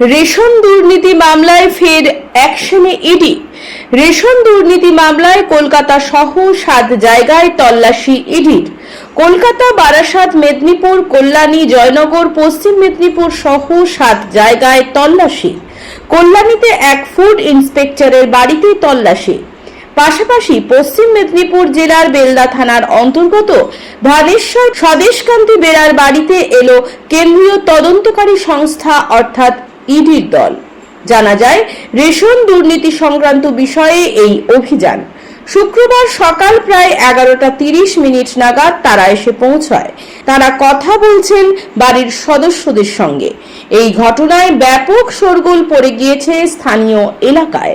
Ration দুর্নীতি মামলায় ফের অ্যাকশনে ইডি। রেশন দুর্নীতি মামলায় কলকাতা সহ সাত জায়গায় তল্লাশি ইডির। কলকাতা, বারাসাত, মেদিনীপুর, কল্যাণী, জয়নগর, পশ্চিম মেদিনীপুর সহ সাত জায়গায় তল্লাশি। কল্যাণীতে এক ফুড ইন্সপেক্টরের বাড়িতে তল্লাশি। পাশাপাশি পশ্চিম মেদিনীপুর জেলার বেলদা থানার অন্তর্গত ভানেশ্বর স্বদেশকান্তি বেড়ার বাড়িতে এলো কেন্দ্রীয় তদন্তকারী সংস্থা, অর্থাৎ ইডির দল। জানা যায়, রেশন দুর্নীতি সংক্রান্ত বিষয়ে এই অভিযান। শুক্রবার সকাল প্রায় এগারোটা তিরিশ মিনিট নাগাদ তারা এসে পৌঁছায়। তারা কথা বলছেন বাড়ির সদস্যদের সঙ্গে। এই ঘটনায় ব্যাপক শোরগোল পড়ে গিয়েছে স্থানীয় এলাকায়।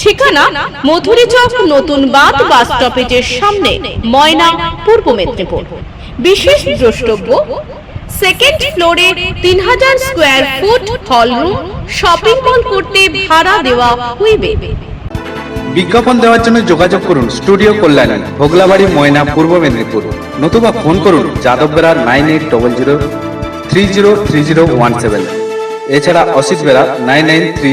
ঠিকানা মধুরী চক, নতুন বাঁধ, বাস স্টপেজের সামনে, ময়না, পূর্ব মেদিনীপুর। বিশেষ দ্রষ্টব্য সেকেন্ড ফ্লোরে তিন হাজার square foot hall room shopping mall করতে ভাড়া দেওয়া হইবে। বিজ্ঞাপন দেওয়ার জন্য যোগাযোগ করুন স্টুডিও কল্যাণী, ভোগলাবাড়ি, ময়না, পূর্ব মেদিনীপুর। নতুবা ফোন করুন Jadab Bera nine eight double zero three zero three zero one seven. এছাড়া Asit Bera nine nine three